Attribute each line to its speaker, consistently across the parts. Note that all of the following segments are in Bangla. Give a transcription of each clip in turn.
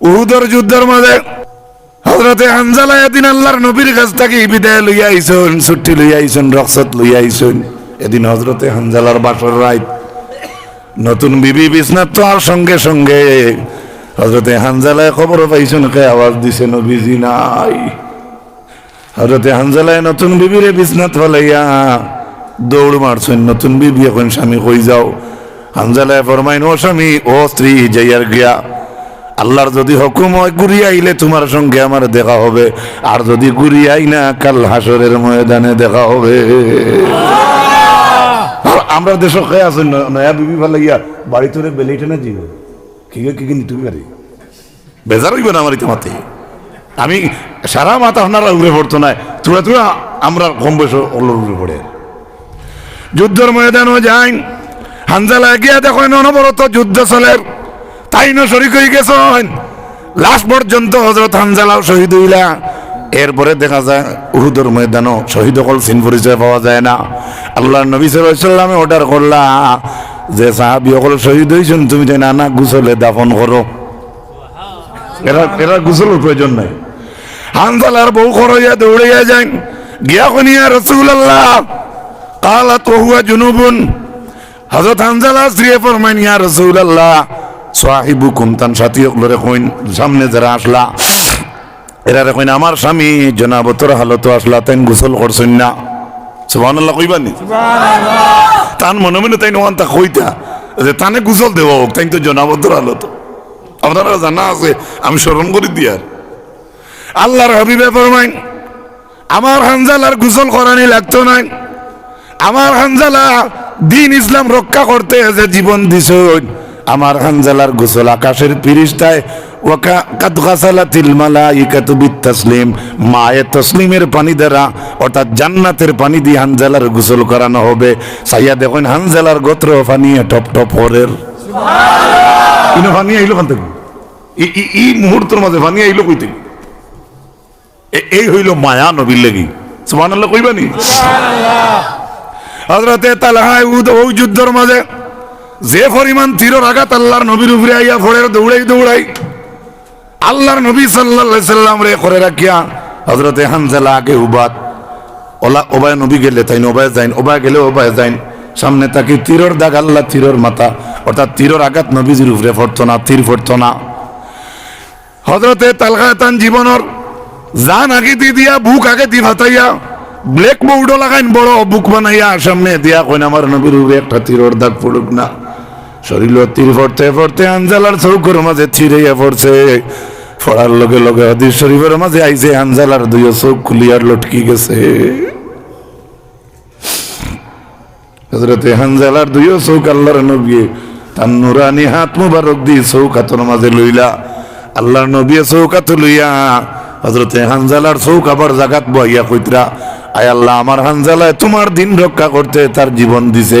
Speaker 1: উহুদর যুদ্ধের মাঝে হজরতে হানজালা এদিন আল্লাহর নবীর কাছ থেকে বিদায় লইয়া আইসন, ছুটি লইয়া আইসন, রক্সত লইয়া আইসন। এদিন হজরতে হানজালার বাসর রাইত নতুন বিবি বিছনাত তো আর সঙ্গে সঙ্গে হজরতে হানজালায় খবর পাইছেন, কে আওয়াজ দিছে, নবীজি নাই। হজরতে হানজালায় নতুন বিবিরে বিছনাত ফলাইয়া দৌড় মারছেন, নতুন বিবি এখন স্বামী কই যাও? হানজালায় ফরমাইন, ও স্বামী, ও স্ত্রী, যাইয়ার গিয়া আল্লাহর যদি হুকুম হয় ঘুরিয়ে আইলে তোমার সঙ্গে আমার দেখা হবে। আর যদি ঘুরিয়ে আই না, কাল হাসরের ময়দানে দেখা হবে। আমরা দেশ খেয়ে আছেন নয়া বিবি ভালো লাগিয়া বাড়ি তোরে বেলিটে না জিও কি কি কি নিতে পারি বেজার হইবে না আমার ইতিমাতে আমি সারা মাথা আপনারা উড়ে পড়তো না। তুরা তুরা আমরা কম বয়স ওগুলোর উড়ে পড়ে। যুদ্ধের ময়দানও যাই। হানজালা গিয়া দেখেন অনবরত যুদ্ধ চলের তাই না শরিক হয়ে গেছেন? লাস্ট পর্যন্ত হজরত হানজালাও শহীদ হইলা। এরপরে দেখা যায় উহুদর ময়দানও শহীদ অকল সিন পরিচয় পাওয়া যায় না। আল্লাহ নবী সাল্লামে অর্ডার করলা যে সাহাবি অকল শহীদ হয়েছেন তুমি তাই নানা গুছলে দাফন করো। এরা এরা গুছলের প্রয়োজন নাই। হানজালার বউ খরইয়া দৌড়াইয়া যান গিয়া কনিয়া রসুল আল্লাহ কালা তহুয়া জুনুবুন। হজরত হানজালা স্ত্রী ফরমাইন, ইয়া রসুল আল্লাহ সাহিবু কুমতান সাথী লরে কইন সামনে যারা আসলা এরা কইন আমার স্বামী জনাবতর হালত আসলা তাইন গোসল করছেন না। সুবহানাল্লাহ কইবানি তান মনে মনে তাই নোয়ান তা কইতা যে তানে গোসল দেব তাই তো জনাবতর হালত আপনারা জানা আছে আমি স্মরণ করি দিয়ার আল্লাহর হাবিবে ফরমাইন আমার হানজালার গোসল করানি লাগতো নাই। আমার হানজালা দিন ইসলাম রক্ষা করতে যে জীবন দিছ আমার হানজালার গোসল আকাশের ফিরিস্তায় ওয়াকা কাদ গাসালাতিল মালাইকাতু বিতাসলিম মায়ে তসলিমের পানি দ্বারা অর্থাৎ জান্নাতের পানি দিয়ে হানজালার গোসল করানো হবে। সাইয়া দেখুন হানজালার গোত্র পানি টপ টপ করের ইনো পানি আইলো কান থেকে? ই- মুহূর্তের মাঝে পানি আইলো কই থেকে? এই হইল মায়া নবীর লেগি। সুবহানাল্লাহ কইবানি? হজরতে তালহায় উদ ও যুদ্ধের মাঝে যে পরিমাণ তীর আঘাত আল্লাহর নবীর উপরে আইয়া ফোড়ে দৌড়াই দৌড়াই, আল্লাহর নবী সাল্লাল্লাহু সাল্লাম রে করে রাখিয়া হজরতে হানজালা আগে উবাদ। ওলা ওবায় নবী গেলে তাই ওবায় যাইন, ওবায় গেলে ওবায় যাইন। সামনে তাকে তীরর দাগ আল্লাহ, তীরর মাথা। অর্থাৎ তীরর আঘাত নবীজির উপরে পড়তো না, তীর পড়তো না। হজরতে তালগাতান জীবনের জান আগে দি দিয়া, বুক আগে দি ভাতাইয়া ব্ল্যাক বোর্ডও লাগাইন, বড় বুক বানাইয়া, সামনে দিয়া কইন, আমার নবীর উপরে একটা তীরর দাগ পড়ুক না। শরীর তীর পড়তে পড়তে আঞ্জালার চৌকর মাঝে ছিড়াইয়া পড়ছে। পড়ার লগে লগে হাদিস শরীফের মাঝে আইছে আঞ্জালার দুই চোখ খুলিয়ার লটকি গেছে। হজরতে হানজালার দুই চৌক আল্লাহর নবী তার নুরানি হাত মুবারক দিয়ে চৌকাতর মাঝে লইলা, আল্লাহর নবী চৌকাত লইয়া হজরতে হানজালার চৌক আবার জাগাত বইয়া কইতরা আয় আল্লাহ, আমার হানজালায় তোমার দিন রক্ষা করতে তার জীবন দিছে।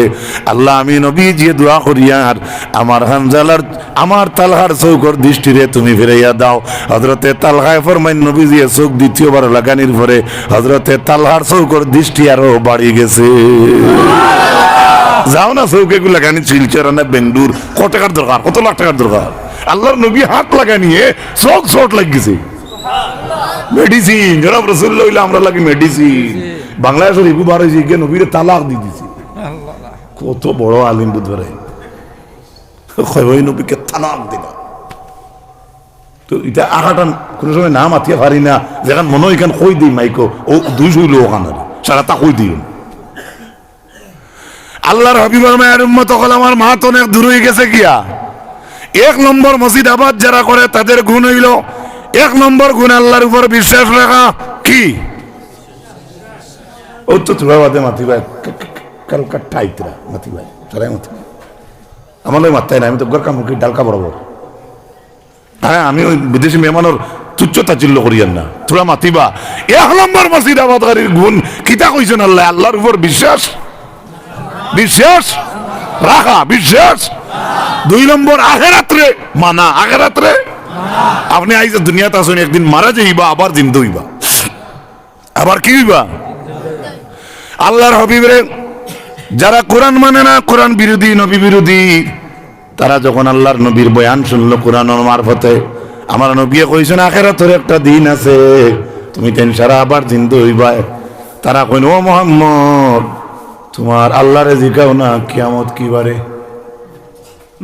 Speaker 1: আল্লাহ, আমি নবী যে দোয়া করিয়ার আমার হানজালার, আমার তালহার চৌকর দৃষ্টিরে তুমি ফিরাইয়া দাও। হজরতে তালহায় ফরমাইন নবী দিয়ে চোখ দ্বিতীয়বার লাগানির পরে হজরতে তালহার চৌকর দৃষ্টি আরও বাড়ি গেছে। যাও না চৌকে গুলা গানি শিলচর না বেঙ্গলুর কত টাকার দরকার? কত লাখ টাকার দরকার? আল্লাহর নবী হাত লাগানিয়ে চোখ চোট লাগিছে। মেডিসিন জনাব রসুল্লাহ হইলে আমরা লাগি মেডিসিন বাংলাদেশের ইবু বার হয়েছে গিয়ে নবীরে তালাক দিয়ে দিছি। কত বড় আলিম বুধবারে ওই নবীকে তালাক দিল তো এটা আঘাটান কোনো সময় পারি না, যেখান মনে কই দিই মাইকো, ও দুই শুইল ওখানে সারা তা কই দিই? আল্লাহর হাবিবার মায়ের উম্মত হল আমার মা তো অনেক দূর হয়ে গেছে গিয়া। এক নম্বর মসজিদ আবাদ যারা করে তাদের গুণ হইল এক নম্বর গুণ আল্লাহর উপর বিশ্বাস রাখা কি? ও তো বাদে মাতি ভাই কালকা টাইতরা মাতি ভাই সারাই মাতি আমার মাত্তাই না, আমি তো গরকা মুখি ডালকা বরাবর হ্যাঁ আমি ওই বিদেশি মেহমানের তুচ্ছ তাচিল্য করিয়ান না তোরা মাতিবা। এক নম্বর মসজিদ আবাদকারীর গুণ, কিতা কইছেন আল্লাহ? আল্লাহর উপর বিশ্বাস। বিশ্বাস। রাখা, বিশ্বাস। দুই নম্বর আখেরাত্রে, মানা, আখেরাত্রে। আপনি আইসে দুনিয়াতে আসুন একদিন মারা যাইবা, আবার জিন্দু হইবা। আবার কি হইবা? আল্লাহর হবিবরে যারা কোরআন মানে না, কোরআন বিরোধী, নবী বিরোধী, তারা যখন আল্লাহর নবীর বয়ান শুনলো কোরআন মারফতে, আমার নবিয়ে কইছেন আখেরাতের একটা দিন আছে, তুমি তেন সারা আবার জিন্দু হইবাই তারা কইন, ও মোহাম্মদ, তোমার আল্লাহরে জিগাও না, কিয়ামত কি বারে?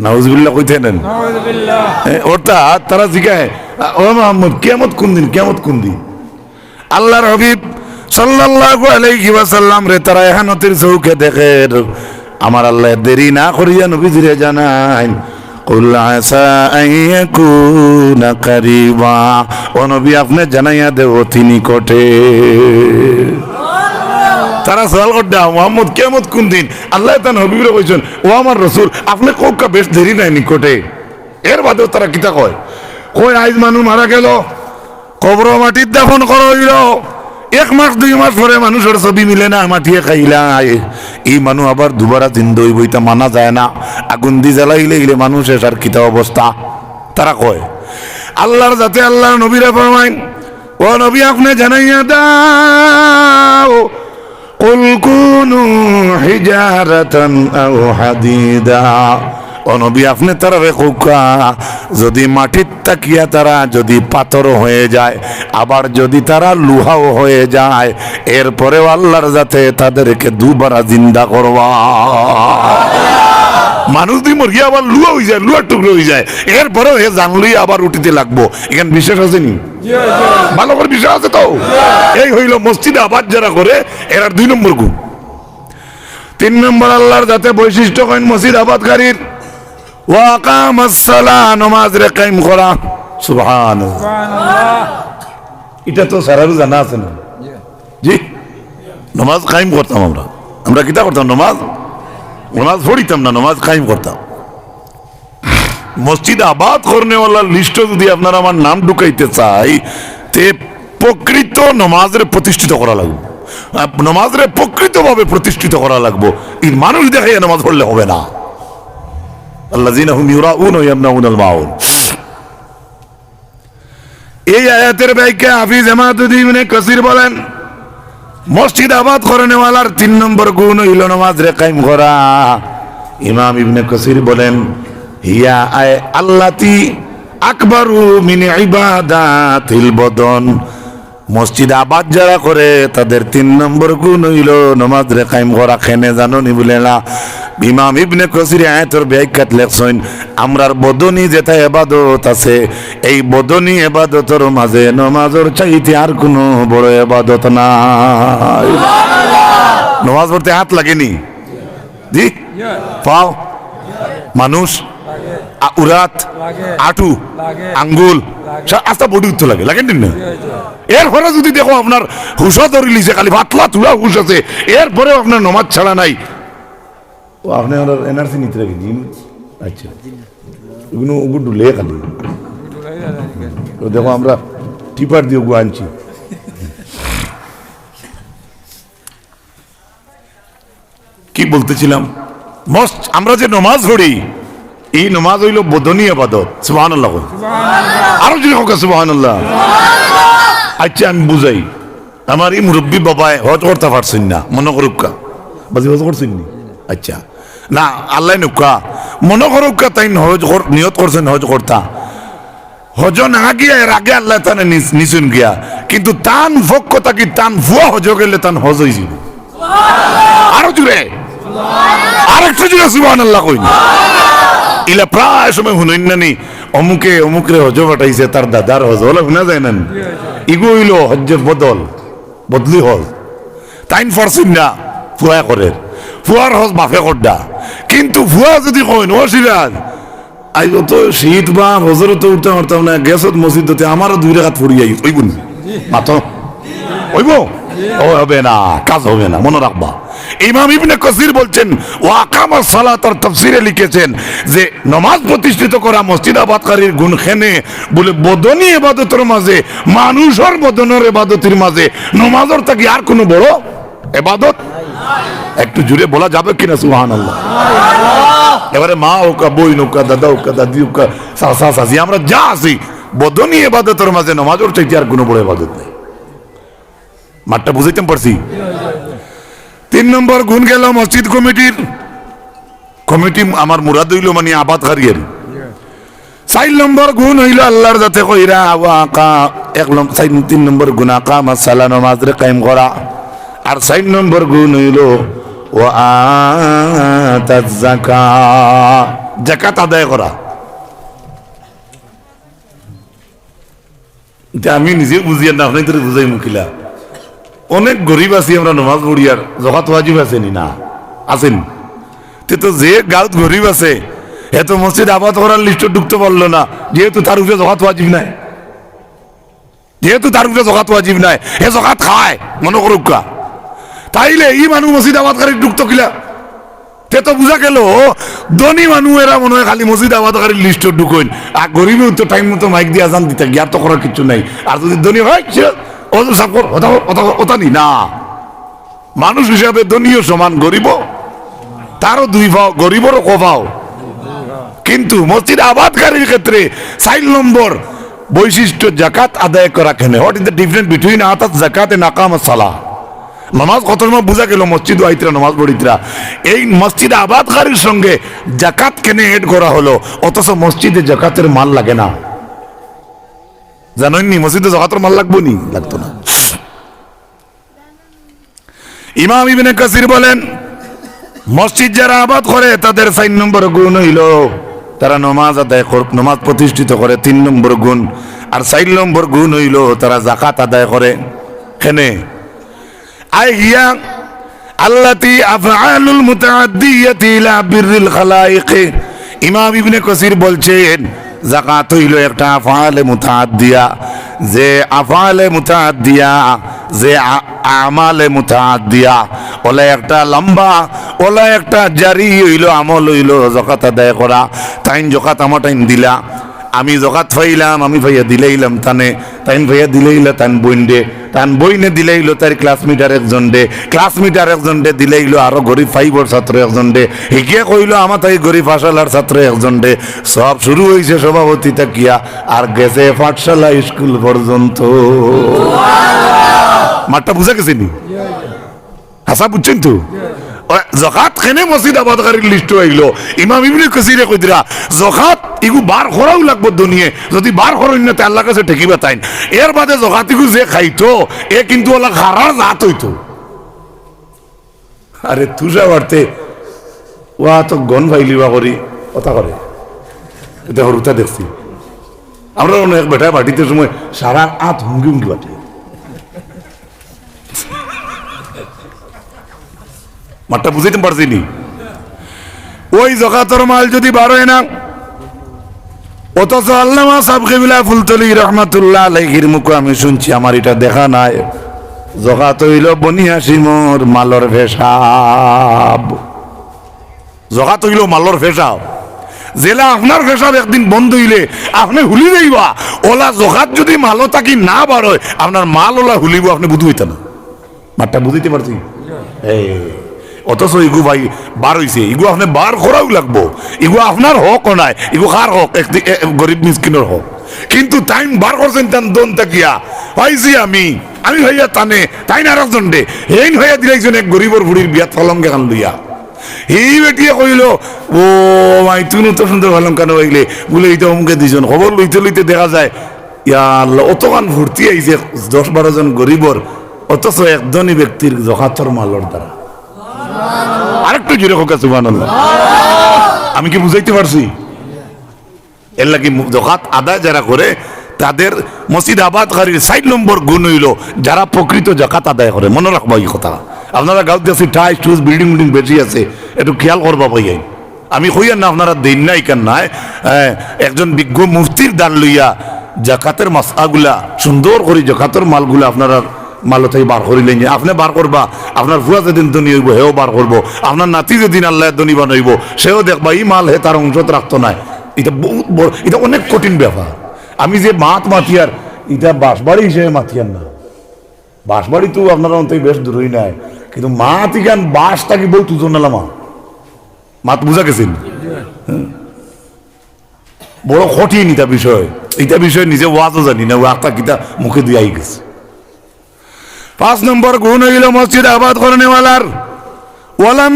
Speaker 1: নাউজবিল্লাহ কইতে নেন। অর্থাৎ তারা জিগায় ও মোহাম্মদ কিয়ামত কোন দিন কিয়ামত কোন দিন? আল্লাহর হবিব সাল্লাল্লাহু আলাইহি ওয়াসাল্লাম রে তারা এহানতের চৌকে দেখে আমার আল্লাহ দেরি না করিয়া নবীজিরে জানাইন কুল আসা আইয়াকুনা কারিবা। ও নবী আপনি জানাইয়া দেব তিনি কোটে তারা সওয়াল করতে, মোহাম্মদ কেমত কোন দিন? আল্লাহ তান হবিবরে কইছেন ও আমার রসুল, আপনি কোকা বেশ দেরি নাই নিকটে। এর বাদেও তারা কিতা কয়? কই আইজ মানুষ মারা গেল কবর মাটির দাফন করা হইল। এক মাস, দুই মাস পরে মানুষের ছবি মিলে না, মাটিয়ে খাইলা এই মানুষ আবার দুবারা জিন্দ হইব, এটা মানা যায় না। আগুন দি জ্বালাইলে ইলে মানুষের আর কিতা অবস্থা? তারা কয়, আল্লাহর যাতে আল্লাহর নবীরা ফরমাইন, ও নবী, আপনি জানাইয়া দাও قل كونوا حجارة أو حديدا অনবী আপনি তারা কোকা যদি মাটির তাকিয়া তারা যদি পাথর হয়ে যায় আবার যদি তারা লুহাও হয়ে যায় এরপরেও আল্লাহর যাতে তাদেরকে দুবারা জিন্দা করবা মানুষ দিয়ে মরিয়া আবার লুয়া হয়ে যায় লুয়ার টুকরো হয়ে যায় এরপরেও হে জানলই আবার উঠিতে লাগবো এখানে বিশ্বাস আছে নি ভালো করে বিশ্বাস আছে তো? এই হইল মসজিদে আবাদ যারা করে এরা দুই নম্বর গুণ। তিন নম্বর আল্লাহর যাতে বৈশিষ্ট্য কইন মসজিদ আবাদকারীর। ওয়াকাম নমাজ রে কায়েম করা। সুবহান এটা তো সারারও জানা আছে না? জি। নমাজ কায়েম করতাম আমরা। আমরা কিতা করতাম? নমাজ? নমাজ পড়িতাম না নমাজ কায়েম করতাম। মসজিদ আবাদ করনেওয়ালার লিস্ট যদি আপনারা আমার নাম ঢুকাইতে চাই, তে প্রকৃত নমাজরে প্রতিষ্ঠিত করা লাগবে। নমাজরে প্রকৃতভাবে প্রতিষ্ঠিত করা লাগবে। এই মানুষ দেখাই নামাজ পড়লে হবে না। আল্লাহ মাউন। এই আয়াতের ব্যাখ্যা হাফিজ হেমাদুদ্দিন কাসির বলেন, মসজিদ আবাদ করনেওয়ালার তিন নম্বর গুণ হইল নামাজ রে কায়েম করা। ইমাম ইবনে কাসির বলেন হিয়া আয় আল্লাতি আকবারু মিন ইবাদাতিল বদন। মসজিদ আবাদ যারা করে তাদের তিন নম্বর গুণ হইল নমাজ রে কায়েম করা খেনে জানো নি বলে না? ইমাম ইবনে কসির আয়াতর ব্যাখ্যাত লেখছেন আমরার বদনি যেটা এবাদত আছে এই বদনি এবাদতর মাঝে নমাজর চাইতে আর কোনো বড় এবাদত নাই। নমাজ পড়তে হাত লাগেনি? জি? পাও? মানুষ? উরাত আটু আঙ্গুল আস্তা বডি উঠতে লাগে লাগেন না এরপরে যদি দেখো আপনার হুসা ধরে লিছে খালি ভাতলা তুলা হুস আছে এরপরেও আপনার নমাজ ছাড়া নাই। ও আপনি আমার এনআরসি নিতে রাখি জিন আচ্ছা। ওগুলো ওগুলো ডুলে খালি। তো দেখো আমরা টিপার দিয়ে ওগুলো আনছি। কি বলতেছিলাম? মস্ত আমরা যে নমাজ পড়ি এই নমাজ হইল বোধনী আবাদত সুবাহান আল্লাহ আরও যদি হোক সুবাহান আল্লাহ আচ্ছা আমি বুঝাই। আমার এই মুরব্বী বাবায় হজ করতে পারছেন না মনে করুকা বাজি হজ করছেন নি? আচ্ছা। না আল্লাহ নুকা মনে করুকা তাই হজ নিয়ত করছেন হজ করতা। হজ না গিয়া এর আগে আল্লাহ তানে নিছুন গিয়া। কিন্তু তান পক্ষ থাকি তান ভুয়া হজ গেলে তান হজ হয়েছিল আরও জুড়ে আরেকটু জুড়ে সুবাহ আল্লাহ কইন। ইলা প্রায় সময় শুনেন না নি? অমুকে, অমুকরে হজ পাঠাইছে তার দাদার হজ। হলে শুনা যায় না ইগো হইল হজ্জের বদল, বদলি হল তাইন ফরসিন না, ফুয়া করে। ফুয়ার হজ বাফে করডা। কিন্তু ফুয়া যদি কইন ও সিরাজ আইব তো শীত বা হজরত তো উঠতে পারতাম না গ্যাসত মসজিদতে আমারও দুই রেখাত ফুরি যাই ওইব মাত্র ওইব ও, হবে না, কাজ হবে না, মনে রাখবা। ইমাম ইবনে কসির বলছেন ওয়াকামা সালাতার তাফসিরে লিখেছেন যে, নমাজ প্রতিষ্ঠিত করা মসজিদ আবাদকারীর গুণ খেনে বলে বদনী এবাদতের মাঝে, মানুষের বদনের এবাদতের মাঝে নমাজের থাকি আর কোনো বড় এবাদত? একটু জুড়ে বলা যাবে কিনা সুহান আল্লাহ এবারে মা হোক, বই নৌকা দাদা হোক, দাদি হোক সাসা সাসি আমরা যা আছি, বদনী এবাদতের মাঝে নমাজের চাইতে আর কোনো বড় এবাদত নেই। মাঠটা বুঝাইতে পারছি? তিন নম্বর গুণ গেল মসজিদ কমিটির। কমিটি আমার মুরাদ হইল মানে আবাদ হারিয়ার চার নম্বর গুণ হইল আল্লাহর যাতে কইরা ওয়াকা এক তিন নম্বর গুণ আকা মাসালা নমাজ রে কায়েম করা। আর চার নম্বর গুণ হইল ও জাকা জাকাত আদায় করা। আমি নিজে বুঝিয়ার না, আপনি তোরে বুঝাই মুখিলা অনেক গরিব আছি আমরা, নমাজ পড়িয়ার জকাত ওয়াজিব আছে নি। আছেন। তে যে গাঁত গরিব আছে এ তো মসজিদ আবাদ করার লিস্ট ঢুকতে পারল না। যেহেতু তার উপরে জকাত ওয়াজিব নাই। যেহেতু তার উপরে জকাত ওয়াজিব নাই হে জকাত খায়, মনে করুক। তাইলে ই মানুষ মসজিদ আবাদকারী ঢুকতো কিলা তে তো বুঝা গেল ধনী মানুষ এরা মনে হয় খালি মসজিদ আবাদকারী লিস্ট ঢুকইন। আর গরিবে তো টাইম মতো মাইক দিয়ে আজান দিতে গিয়ার তো করার কিছু নাই। আর যদি ধনী হয় নি মানুষ হিসাবে ধনীও সমান গরিব তারও দুই ভাও, গরিবরও কভাও কিন্তু মসজিদ আবাদকারীর ক্ষেত্রে চার নম্বর বৈশিষ্ট্য জাকাত আদায় করা কেন। What is the difference between আতাত, জাকাত এন্ড আকাম সালাহ? নামাজ কত সময় বোঝা গেল, মসজিদ আইতরা, নামাজ পড়িতরা? এই মসজিদ আবাদকারীর সঙ্গে জাকাত কেনে এড করা হলো, অথচ মসজিদে জাকাতের মাল লাগে না। জানেননি মসজিদে জাকাতের মাল লাগবো নি? লাগতো না। ইমাম ইবনে কাসির বলেন, মসজিদ যারা আবাদ করে, তাদের চার নম্বর গুণ হইল, তারা নমাজ আদায় কর, নমাজ প্রতিষ্ঠিত করে, তিন নম্বর গুণ। আর চার নম্বর গুণ হইল, তারা জাকাত আদায় করে। কেনে? আই হিয়া আল্লাতি আফআলুল মুতাআদ্দিয়াতি ইলা বিররিল খালাইক। ইমাম ইবনে কাসির বলছেন জাকাত হইল একটা আফালে আফআলে দিয়া যে আফালে আফআলে দিয়া যে আমালে আমালে দিয়া ওলা একটা লম্বা, ওলা একটা জারি হইল, আমল হইল, জকাত আদায় করা। তাইন জকাত আমার টাইম দিলা। আমি জকাত ফাইলাম, আমি ভাইয়া দিলেইলাম তানে। তাইন ভাইয়া দিলেইলা তান বইন্ডে তান বইনে দিলেইলো তার ক্লাসমেটার একজন ডে ক্লাসমেটার একজন ডে দিলেইলো আরও গরিব ফাইভর ছাত্র একজন ডে হিকে কইলো আমার তাই গরিব পাঠশালার ছাত্র একজন ডে সব শুরু হয়েছে সভাপতি তাকিয়া, আর গেছে পাঠশালা স্কুল পর্যন্ত। মাঠটা বুঝা গেছে নি? হাসা বুঝছেন তো? জকাত কেনে মসজিদ আবাদকারীর লিস্ট আইলো ইমাম ইবনে কাসিরে কইদিরা, জকাত ইগু বার করাও লাগবো দুনিয়ে। যদি বার করেন না তে আল্লাহ কাছে ঠেকিবা তাইন। এর বাদে জকাত ইগু যে খাইতো, এ কিন্তু ওলা খারার জাত হইতো। আরে তুষা বাড়তে ওয়া তো গন ভাইলি বা করি কথা করে এটা হরুতা দেখছি। আমরা অনেক বেটা বাটিতে সময় সারা আত হুঙ্গি হুঙ্গি বাটি। মাঠটা বুঝাইতে পারছি নি? ওই জকাতর মাল যদি বারোয় না অথচ আল্লামা সাহেব কেবিলা ফুলতলি রহমাতুল্লাহ আলাইহির মুখে আমি শুনছি আমার এটা দেখা নাই। জকাত হইল বনিয়াসিমর মালর ভেসাব জকাত হইল মালর ভেসাব জেলা আপনার ভেসাব একদিন বন্ধ হইলে আপনি হুলি যাইবা ওলা জকাত যদি মালো থাকি না বারোয় আপনার মাল ওলা হুলিব আপনি বুঝ হইতে না। মাঠটা বুঝিতে পারছি? এই। অথচ ইগু ভাই বার হইছে। ইগু আপনি বার করাও লাগবো। ইগু আপনার হক নাই, ইগু কার হক গরিব মিসকিনের হক। কিন্তু টাইম বার করছেন তান দন তাকিয়া। পাইছি আমি আমি ভাইয়া টানে তাই না আরেকজন দে। হেইন হইয়া দিলাইছেন এক গরিবর বুড়ির বিয়াত ফলঙ্গে কান লইয়া এই বেটিয়ে কইল ও মাই তুই তো সুন্দর ভালাম কেন হইলে বলে এইটা অমুকে দিছন খবর লইতে লইতে দেখা যায়, ইয়া অতগান ভর্তি আইছে দশ বারো জন গরিবর অথচ এক ধনী ব্যক্তির জখাতর মালর দ্বারা আরেকটু জোরে হোক সুবান আমি কি বুঝাইতে পারছি? এর লাগি জখাত আদায় যারা করে, তাদের মসজিদ আবাদকারীর সাইড নম্বর গুণ হইল যারা প্রকৃত জাকাত আদায় করে। মনে রাখব এই কথা আপনারা গাঁত গেছি টাইস টুস বিল্ডিং বিল্ডিং বেশি আছে, একটু খেয়াল করবা ভাইয়াই আমি হইয়া না, আপনারা দিন নাই, কেন নাই? একজন বিজ্ঞ মুফতির দান লইয়া জাকাতের মাসাগুলা সুন্দর করে জাকাতের মালগুলা আপনারা মালো থেকে বার করিলেন আপনি বার করবা, আপনার ফুয়া যেদিন ধনী হইব হেও বার করব। আপনার নাতি যেদিন আল্লাহ ধনী বানাইব, সেও দেখবা এই মাল হে তার অংশত রাখতো নাই। এটা বহুত বড়, এটা অনেক কঠিন ব্যাপার। আমি যে মাত মাতিয়ার এটা বাঁশবাড়ি হিসেবে মাতিয়ার না। বাঁশবাড়ি তো আপনার অন্ত বেশ দূরই নাই। কিন্তু মা তিকান বাঁশ থাকি বই তুজন নালা মা মাত বুঝা গেছেন? হ্যাঁ। বড় কঠিন এটা বিষয়। এটা বিষয় নিজে ওয়াজও জানি না ওয়াক্তা কিতা মুখে দিয়ে আই গেছে। পাঁচ নম্বর গুণ হইল মসজিদ আবাদ করনেওয়ালার ওয়ালাম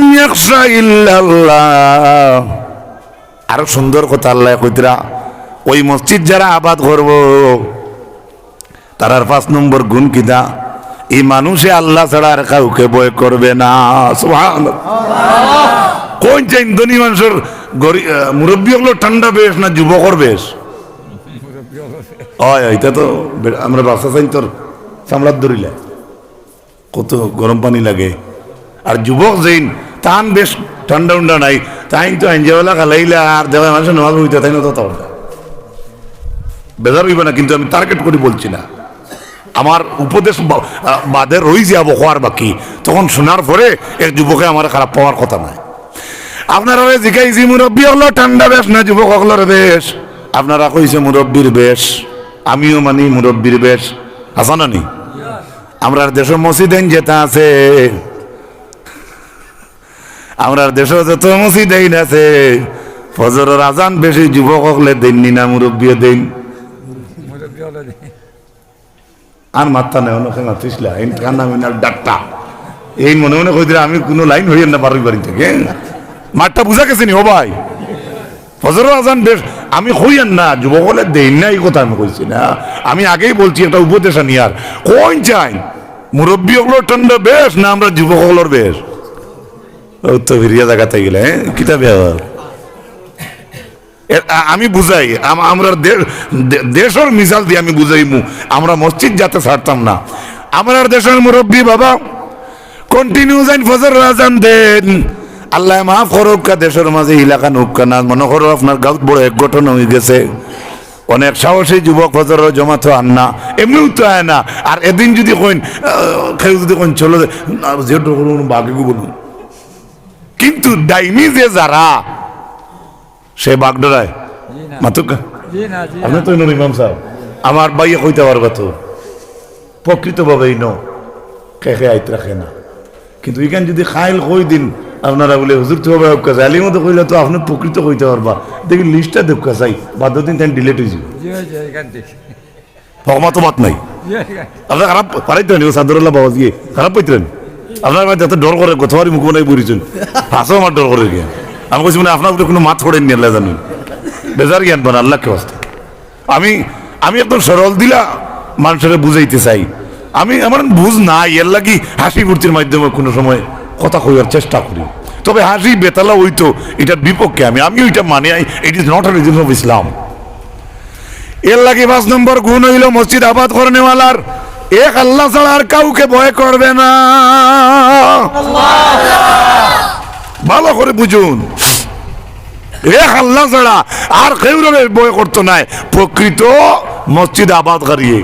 Speaker 1: ইল্লাল্লাহ। আরও সুন্দর কথা আল্লাহ কইতরা ওই মসজিদ যারা আবাদ করব তারার পাঁচ নম্বর গুণ কিনা এই মানুষে আল্লাহ ছাড়া আর কাউকে বয় করবে না। কোন চাইন ধনী মানুষের মুরব্বী হলো ঠান্ডা বেশ না যুবকর বেশ? হয় এটা তো আমরা বাসা চাইন তোর চামড়ার ধরিলে। কত গরম পানি লাগে। আর যুবক যেইন, তান বেশ ঠান্ডা উন্ডা নাই তাই তো আঞ্জাওয়ালা খালাইলে আর দেওয়া মানুষের নমাজ হইতে তাই না তো বেজার হইবে না, কিন্তু আমি টার্গেট করে বলছি না। আমার উপদেশ বাদে রই যাব হওয়ার বাকি। তখন শোনার পরে এক যুবকে আমার খারাপ পাওয়ার কথা নাই। আপনারা জিজ্ঞাইছি মুরব্বী হলো ঠান্ডা বেশ না যুবক বেশ। আপনারা কইছে মুরব্বীর বেশ, আমিও মানি মুরব্বীর বেশ। আসা না নি আমরা দেশের মসজিদেন যেটা আছে আমরা দেশে যত মসজিদেন আছে, ফজরের আজান বেশি যুবক হলে দেননি না মুরব্বী দেন। আর মাত্রা নেই, অনেকে মাতিসলা এই নাম ডাক্তার এই মনে মনে কই আমি কোনো লাইন হইয়েন না বাড়ি বাড়ি থেকে মাঠটা বুঝা গেছে নি, ও ভাই? ফজর আজান বেশ, আমি হইয়েন না, যুবকলে দেন না, এই কথা আমি কইছি না। আমি আগেই বলছি, একটা উপদেশ আনি আর। কোন চাই মুরব্বী হলো ঠান্ডা বেশ না আমরা যুবক বেশ? তো ভিরিয়া জায়গাতে গেলে হ্যাঁ? কিতা ব্যবহার এ- আমি বুঝাই, আম- আমরা দেশের মিসাল দিয়ে আমি বুঝাইমু, আমরা মসজিদ যাতে ছাড়তাম না। আমরা দেশের মুরব্বী বাবা কন্টিনিউ যাইন ফজর রাজান দেন। আল্লাহ মাফ করুক কা দেশের মাঝে এলাকা নুকা না মনে করো আপনার গাঁত বড় এক গঠন হয়ে গেছে। অনেক সাহসী যুবক ফজর জমা তো আন না এমনিও তো আয় না। আর এদিন যদি কইন খেয়ে যদি কইন চলো যেহেতু বাঘে বলুন কিন্তু ডাইনি যে যারা সে বাগডোরায় মাতুকা। আপনি তো নুর ইমাম সাহেব। আমার বাইয়ে কইতে পারবা তো প্রকৃতভাবে ন। খে খে আইত রাখে না। কিন্তু এখান যদি খাইল কই দিন আপনারা বলে হুজুর তো হবে কাজ আলির মতো কইলে তো আপনি প্রকৃত কইতে পারবা। দেখি লিস্টটা দেখা চাই বাধ্য দিন তাই ডিলেট হয়ে যাবে। তো মাত নাই। আপনার খারাপ পারাইতে নি সাদরুল্লাহ বাবা দিয়ে খারাপ পাইতেন আপনার আমার যাতে ডর করে গতবারই মুখ বানাই পড়েছেন হাসও আমার ডর করে গিয়ে আমি কইছি মানে আপনার কোনো মাছ ছড়েন নি আল্লাহ জানেন বেজার জ্ঞান বান আল্লাহ কে হস্তে আমি আমি একদম সরল দিলা মানুষের বুঝাইতে চাই। আমি আমার বুঝ নাই এর লাগি হাসি ফুর্তির মাধ্যমে কোনো সময় কথা কইবার চেষ্টা করি। তবে হাসি বেতালা হইতো, এটার বিপক্ষে আমি আমি ওইটা মানে it is not a reason of Islam এর লাগে পাঁচ নম্বর গুণ হইল মসজিদ আবাদ করনেওয়ালার, এক আল্লাহ ছাড়া আর কাউকে ভয় করবে না। ভালো করে বুঝুন, এক আল্লাহ ছাড়া আর কেউ ভয় করতো নাই, প্রকৃত মসজিদ আবাদ করিয়ে।